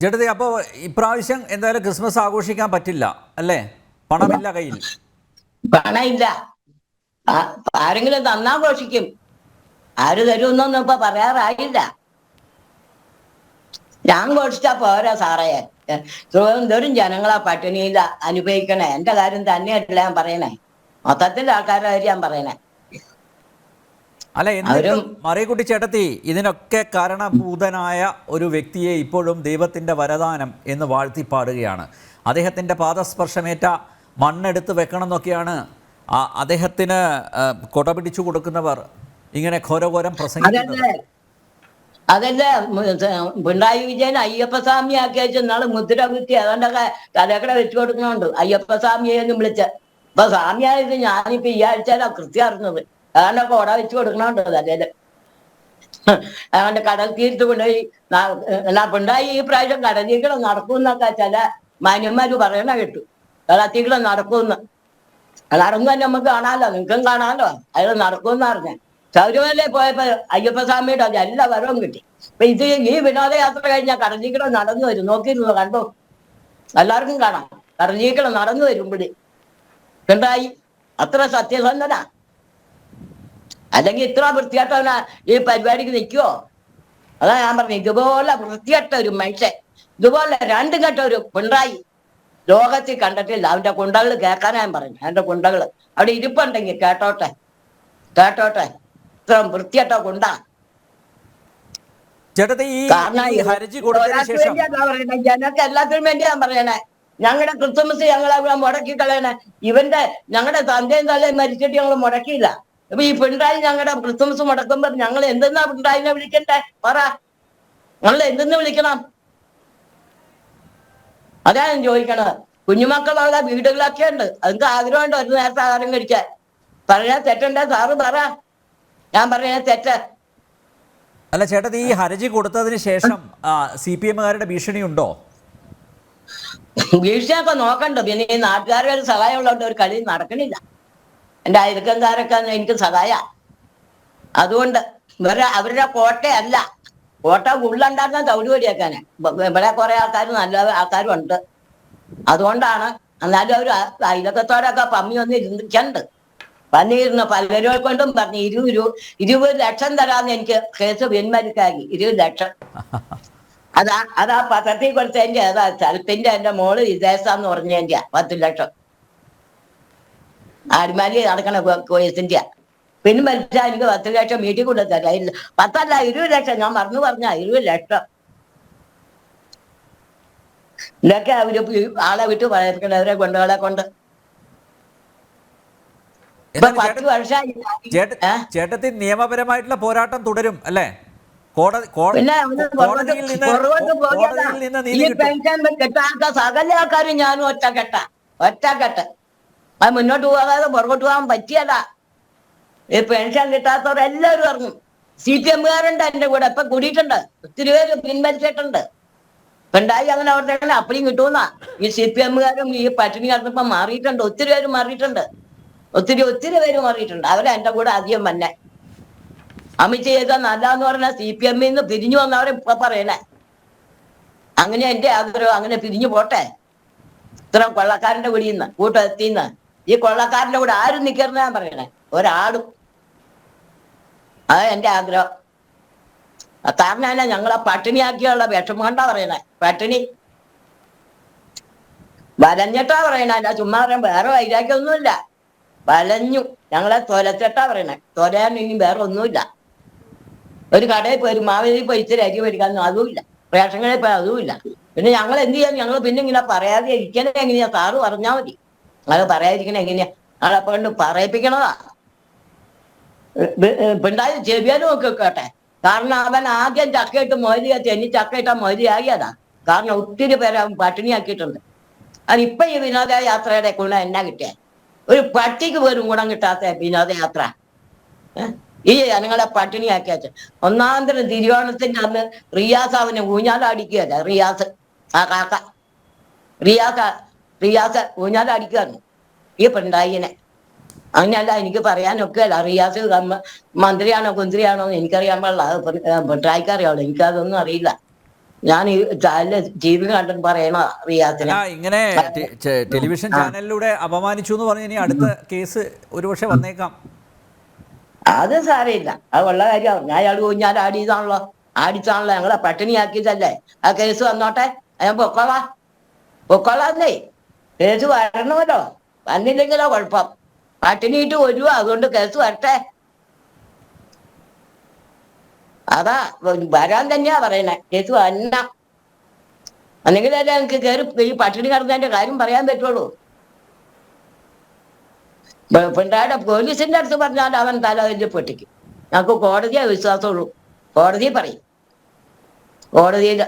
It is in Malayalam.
ചേട്ടത്തി അപ്പോൾ ഇപ്രാവശ്യം എന്തായാലും ക്രിസ്മസ് ആഘോഷിക്കാൻ പറ്റില്ല അല്ലേ? പണമില്ല കയ്യിൽ. പണമില്ല. ആരെങ്കിലും തന്നാഘോഷിക്കും ആര് തരുമെന്നൊന്നും ഇപ്പൊ പറയാറായില്ല. ഞാൻ ഘോഷിച്ചാ പോരാ സാറേ. തിരുവനന്തപുരം ജനങ്ങളാ പട്ടിണിയില്ല അനുഭവിക്കണേ. എന്റെ കാര്യം തന്നെയല്ല ഞാൻ പറയണേ. മൊത്തത്തിൽ കാര്യം ഞാൻ പറയണേ. അല്ല അവരും- മറിയക്കുട്ടി ചേട്ടത്തി ഇതിനൊക്കെ കാരണഭൂതനായ ഒരു വ്യക്തിയെ ഇപ്പോഴും ദൈവത്തിന്റെ വരദാനം എന്ന് വാഴ്ത്തി പാടുകയാണ് അദ്ദേഹത്തിന്റെ പാദസ്പർശമേറ്റ മണ്ണെടുത്ത് വെക്കണം എന്നൊക്കെയാണ് അദ്ദേഹത്തിന് കൊട പിടിച്ചു കൊടുക്കുന്നവർ ഇങ്ങനെ ഘോരഘോരം പ്രസംഗിക്കുന്നത്. അതല്ല പിണറായി വിജയൻ അയ്യപ്പസ്വാമി ആക്കി വെച്ച് നാളെ മുദ്ര കുത്തി അതുകൊണ്ടൊക്കെ തലക്കട വെച്ചു കൊടുക്കുന്നുണ്ട്. അയ്യപ്പസ്വാമിയെന്നും വിളിച്ച. അപ്പൊ സ്വാമിയായത് ഞാനിപ്പോ ഈ ആഴ്ചയിലാ കൃത്യം അറിഞ്ഞത്. അതുകൊണ്ടൊക്കെ കോട വെച്ച് കൊടുക്കണുണ്ട് തലയിൽ അതുകൊണ്ട് കടൽ തീരത്ത് കൊണ്ടുപോയി പിണ്ടായി പിണറായി ഈ പ്രാവശ്യം കടലീക്കളം നടക്കുമെന്നൊക്കെ ചില മാന്യന്മാര് പറയണ കേട്ടു. കടത്തീക്കളം നടക്കുമെന്ന്. നടന്നു തന്നെ നമുക്ക് കാണാമല്ലോ നിങ്ങൾക്കും കാണാമല്ലോ അത് നടക്കുമെന്ന് പറഞ്ഞ. ശബരിമലയിൽ പോയപ്പോ അയ്യപ്പസ്വാമിയുടെ അത് എല്ലാ വരവും കിട്ടി. അപ്പൊ ഇത് ഈ വിനോദയാത്ര കഴിഞ്ഞാൽ കടഞ്ഞീക്കളം നടന്നു വരും. നോക്കിയിരുന്നു കണ്ടോ? എല്ലാവർക്കും കാണാം. കടഞ്ഞീക്കളം നടന്നു വരും ഇവിടെ ഉണ്ടായി അത്ര സത്യസന്ധനാ. അല്ലെങ്കിൽ ഇത്ര വൃത്തിയായിട്ടവനാ ഈ പരിപാടിക്ക് നിൽക്കുവോ? അതാ ഞാൻ പറഞ്ഞു ഇതുപോലെ വൃത്തിയാട്ട ഒരു മനുഷ്യൻ ഇതുപോലെ രണ്ടും കെട്ട ഒരു പിണറായി ലോകത്തിൽ കണ്ടിട്ടില്ല. അവന്റെ കുണ്ടകൾ കേൾക്കാനാ ഞാൻ പറഞ്ഞു. അവന്റെ കുണ്ടകൾ അവിടെ ഇരിപ്പുണ്ടെങ്കിൽ കേട്ടോട്ടെ കേട്ടോട്ടെ. ഇത്ര വൃത്തിയാട്ട കുണ്ട. ഞങ്ങൾക്ക് എല്ലാത്തിനും വേണ്ടി ഞാൻ പറയണേ. ഞങ്ങളുടെ ക്രിസ്മസ് ഞങ്ങൾ അവിടെ മുടക്കി കളയണേ ഇവന്റെ ഞങ്ങളുടെ തന്തയും തലയും മരിച്ചിട്ട് ഞങ്ങൾ മുടക്കിയില്ല. അപ്പൊ ഈ പിണറായി ഞങ്ങളുടെ ക്രിസ്മസ് മുടക്കുമ്പോ ഞങ്ങൾ എന്തെന്നാ പിണറായിനെ വിളിക്കണ്ടേ? പറ. ഞങ്ങൾ എന്തെന്ന് വിളിക്കണം? അതാ ഞാൻ ചോദിക്കണത്. കുഞ്ഞുമക്കളുള്ള വീടുകളൊക്കെ ഉണ്ട്. അതിന്റെ ആഗ്രഹമുണ്ട് ഒരു നേരത്തെ ആഹാരം കഴിക്കാൻ. പറഞ്ഞാ തെറ്റുണ്ടേ സാറ് പറ. ഞാൻ പറഞ്ഞ തെറ്റ്. അല്ല ചേട്ടത് ഈ ഹർജി കൊടുത്തതിന് ശേഷം സി പി എമ്മുകാരുടെ ഭീഷണി ഭീഷണിയുണ്ടോ ഭീഷണിയൊക്കെ നോക്കണ്ടോ? പിന്നെ ഈ നാട്ടുകാരുടെ സഹായം ഉള്ളതുകൊണ്ട് ഒരു കളി നടക്കണില്ല. എന്റെ അയൽക്കാരൊക്കെ എനിക്ക് സഹായ. അതുകൊണ്ട് ഇവരെ അവരുടെ കോട്ടയല്ല. കോട്ട ഉള്ളുണ്ടായിരുന്ന തവിടുപടിയാക്കാന് ഇവിടെ കുറെ ആൾക്കാർ നല്ല ആൾക്കാരും ഉണ്ട് അതുകൊണ്ടാണ് എന്നാലും അവർ അയലക്കത്തോടൊക്കെ പമ്മി ഒന്ന് ഇരുന്നിട്ടുണ്ട്. പന്നിരുന്ന പലരെ കൊണ്ടും പറഞ്ഞു ഇരുപത് രൂപ ഇരുപത് ലക്ഷം തരാന്ന് എനിക്ക് കേസ് പിന്മരുക്കാക്കി ഇരുപത് ലക്ഷം. അതാ അതാ പത്രത്തിൽ കൊടുത്തതിന്റെ അതാ സ്ഥലത്തിന്റെ എന്റെ മോൾ വിദേശാന്ന് പറഞ്ഞതിന്റെ പത്ത് ലക്ഷം. അടിമാലി നടക്കണ കേസിന്റെ പിന്നെ മരിച്ചാൽ എനിക്ക് പത്ത് ലക്ഷം വീട്ടിൽ കൊണ്ട് തരാം പത്തല്ല ഇരുപത് ലക്ഷം. ഞാൻ മറന്നു പറഞ്ഞ ഇരുപത് ലക്ഷം. ഇതൊക്കെ അവർ ആളെ വിട്ട് പറയണവരെ കൊണ്ടുകളെ കൊണ്ട്. ചേട്ടത്തി നിയമപരമായിട്ടുള്ള പോരാട്ടം തുടരും അല്ലേ? കോടതി കോടതിയിൽ നിന്ന് സകല ആൾക്കാരും ഞാനും ഒറ്റക്കെട്ട. ഒറ്റക്കെട്ട്. അത് മുന്നോട്ട് പോകാതെ പുറകോട്ട് പോകാൻ പറ്റിയല്ല ഈ പെൻഷൻ കിട്ടാത്തവരെല്ലാവരും ഇറങ്ങും. സി പി എമ്മുകാരുണ്ട് എന്റെ കൂടെ. ഇപ്പൊ കൂടിയിട്ടുണ്ട്. ഒത്തിരി പേര് പിൻവലിച്ചിട്ടുണ്ട്. പിണ്ടായി അങ്ങനെ അവരുടെ അപ്പഴും കിട്ടുമെന്നാ? ഈ സി പി എമ്മുകാരും ഈ പട്ടിണി കിടന്നപ്പോ മാറിയിട്ടുണ്ട്. ഒത്തിരി പേര് മാറിയിട്ടുണ്ട്. ഒത്തിരി ഒത്തിരി പേര് മാറിയിട്ടുണ്ട്. അവരെ എന്റെ കൂടെ അധികം വന്നെ. അമിത് ചെയ്ത നല്ലതെന്ന് പറഞ്ഞാൽ സി പി എമ്മിൽ നിന്ന് പിരിഞ്ഞു വന്നവരെ ഇപ്പൊ പറയണേ. അങ്ങനെ എന്റെ ആഗ്രഹം അങ്ങനെ പിരിഞ്ഞു പോട്ടെ. ഇത്ര കൊള്ളക്കാരന്റെ കൂടിന്ന് കൂട്ടത്തിന്ന്. ഈ കൊള്ളക്കാരന്റെ കൂടെ ആരും ഞാൻ പറയണേ. ഒരാടും അത് എന്റെ ആഗ്രഹം. കാരണം തന്നെ ഞങ്ങളെ പട്ടിണിയാക്കിയുള്ള വിഷമം പറയണേ. പട്ടിണി. വലഞ്ഞിട്ടാ പറയണേ. അല്ല ചുമ്മാ പറയാൻ വേറെ വൈരാഗ്യമൊന്നുമില്ല. വലഞ്ഞു. ഞങ്ങളെ തൊലച്ചിട്ടാ പറയണേ. തൊലയാൻ ഇനി വേറെ ഒന്നുമില്ല. ഒരു കടയിൽ പോയി മാവേലി പോയി ഇച്ചിരി അരി മേടിക്കാനൊന്നും അതുമില്ല. റേഷൻ കടയിൽ പോയി അതുമില്ല. പിന്നെ ഞങ്ങൾ എന്ത് ചെയ്യാൻ? ഞങ്ങൾ പിന്നെ ഇങ്ങനെ പറയാതെ ഇരിക്കണേ എങ്ങനെയാ? സാറ് പറഞ്ഞാൽ മതി. അത് പറയാതിരിക്കണേ എങ്ങനെയാ? ആളെ കൊണ്ട് പറയിപ്പിക്കണതാ. പിണ്ടായി ചെവിയാലും ഒക്കെ കേട്ടെ. കാരണം അവൻ ആദ്യം ചക്കയിട്ട് മൊയ്ലിയാ തെന്നി ചക്കയിട്ട മൊയിലിയാകിയതാ കാരണം ഒത്തിരി പേരെ അവൻ പട്ടിണിയാക്കിയിട്ടുണ്ട്. അത് ഇപ്പൊ ഈ വിനോദയാത്രയുടെ ഗുണം എന്നാ കിട്ടിയ? ഒരു പട്ടിക്ക് പോലും ഗുണം കിട്ടാത്ത വിനോദയാത്ര? ഈ ജനങ്ങളെ പട്ടിണിയാക്കിയാച്ച തരം തിരുവോണത്തിന്റെ അന്ന് റിയാസ് അവനെ ഊഞ്ഞാലടിക്കുകയല്ല റിയാസ് ആ കാക്ക. റിയാസ് റിയാസ് ഊഞ്ഞാൽ അടിക്കുകയാണ് ഈ പിണ്ടായിനെ അങ്ങനെയല്ല എനിക്ക് പറയാനൊക്കെ അല്ല. റിയാസ് മന്ത്രിയാണോ കുന്ത്രിയാണോ എന്ന് എനിക്കറിയാൻ പാടില്ല. പിണറായിക്ക് അറിയാവുള്ളൂ. എനിക്കതൊന്നും അറിയില്ല. ഞാൻ ഈ ചാനലിൽ ടി വി കണ്ടിട്ട് പറയണ റിയാസിനെ. ഇങ്ങനെ ടെലിവിഷൻ ചാനലിലൂടെ അപമാനിച്ചു എന്ന് പറഞ്ഞ് ഇനി അടുത്ത കേസ് ഒരുപക്ഷെ വന്നേക്കാം. അത് സാരമില്ല. അത് ഉള്ള കാര്യമാണ്. ഞാൻ അയാൾ കുഞ്ഞാൽ ആടിയതാണല്ലോ. ആടിച്ചാണല്ലോ. ഞങ്ങളെ പട്ടിണിയാക്കിയതല്ലേ. ആ കേസ് വന്നോട്ടെ. ഞാൻ പൊക്കോളാം. പൊക്കോളാന്നേ കേസ് വരണമല്ലോ. വന്നില്ലെങ്കിലോ കുഴപ്പം. പട്ടിണിയിട്ട് വരുവോ? അതുകൊണ്ട് കേസ് വരട്ടെ. അതാ വരാൻ തന്നെയാ പറയണേ കേസ് വന്ന. അല്ലെങ്കിലല്ലേ എനിക്ക് കയറി ഈ പട്ടിണി കിടന്നതിന്റെ കാര്യം പറയാൻ പറ്റുള്ളൂ. പ- പിണ്ടാടെ പോലീസിന്റെ അടുത്ത് പറഞ്ഞാൽ അവൻ തല വലിയ പൊട്ടിക്കും. ഞങ്ങൾക്ക് കോടതിയെ വിശ്വാസമുള്ളൂ. കോടതി പറയും. കോടതിയിൽ